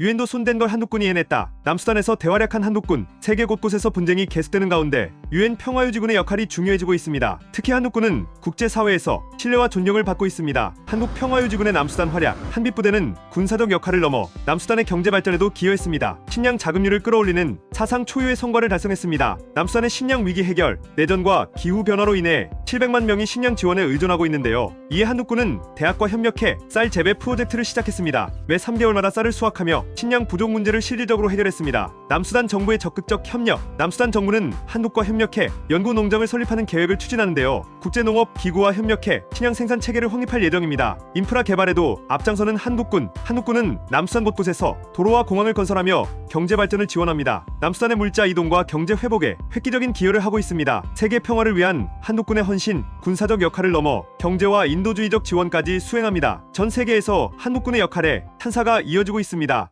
유엔도 손댄 걸 한국군이 해냈다. 남수단에서 대활약한 한국군, 세계 곳곳에서 분쟁이 계속되는 가운데 유엔 평화유지군의 역할이 중요해지고 있습니다. 특히 한국군은 국제사회에서 신뢰와 존경을 받고 있습니다. 한국 평화유지군의 남수단 활약, 한빛부대는 군사적 역할을 넘어 남수단의 경제 발전에도 기여했습니다. 식량 자급률을 끌어올리는 사상 초유의 성과를 달성했습니다. 남수단의 식량 위기 해결, 내전과 기후 변화로 인해 700만 명이 식량 지원에 의존하고 있는데요. 이에 한국군은 대학과 협력해 쌀 재배 프로젝트를 시작했습니다. 매 3개월마다 쌀을 수확하며 식량 부족 문제를 실질적으로 해결했습니다. 남수단 정부의 적극적 협력, 남수단 정부는 한국과 협력해 연구 농장을 설립하는 계획을 추진하는데요. 국제농업 기구와 협력해 식량 생산 체계를 확립할 예정입니다. 인프라 개발에도 앞장서는 한국군, 한국군은 남수단 곳곳에서 도로와 공항을 건설하며 경제 발전을 지원합니다. 남수단의 물자 이동과 경제 회복에 획기적인 기여를 하고 있습니다. 세계 평화를 위한 한국군의 헌신, 군사적 역할을 넘어 경제와 인도주의적 지원까지 수행합니다. 전 세계에서 한국군의 역할에 탄사가 이어지고 있습니다.